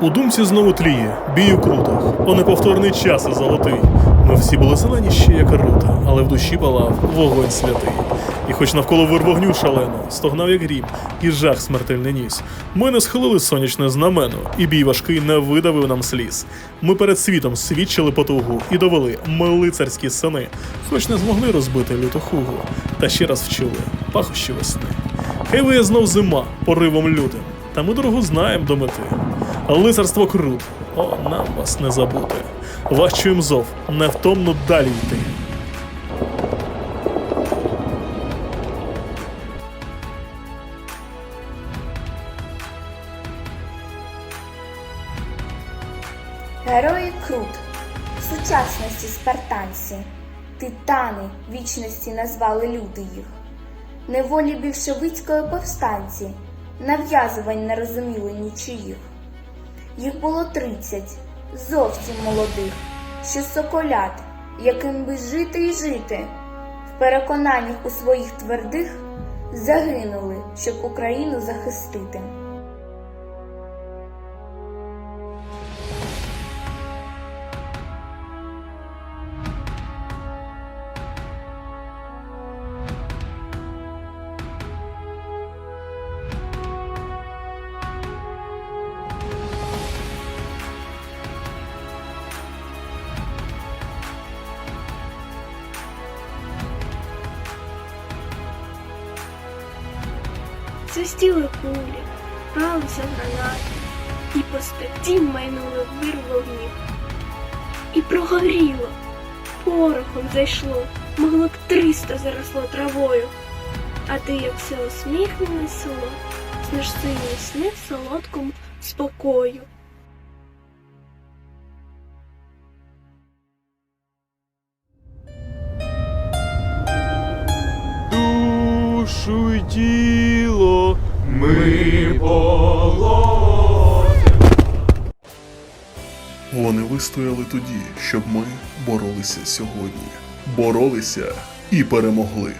У думці знову тліє, бій у крутах, о неповторний час і золотий. Ми всі були зелені ще як рута, але в душі палав вогонь святий. І хоч навколо вир вогню шалено, стогнав як грім, і жах смертельний ніс. Ми не схилили сонячне знамено, і бій важкий не видавив нам сліз. Ми перед світом свідчили потугу і довели ми лицарські сини, хоч не змогли розбити люту хугу, та ще раз вчили пахощі весни. Хай виє знов зима поривом лютим, та ми дорогу знаєм до мети. Лицарство крут, о, нам вас не забути. Вас чуєм зов, невтомно далі йти. Герої Крут, сучасності спартанці, титани вічності назвали люди їх, неволі більшовицької повстанці, нав'язувань не розуміли нічиїх. Їх було тридцять, зовсім молодих, що соколят, яким би жити і жити, в переконаннях у своїх твердих загинули, щоб Україну захистити. Свистіли кулі, гралися гранати, і по степі майнули вир вогнів. І прогоріло, порохом зайшло, могло б триста заросло травою. А ти, як все усміхнене село, знаєш синій сни в солодкому спокою. Душу й тіло Ми полон. Вони вистояли тоді, щоб ми боролися сьогодні. Боролися і перемогли.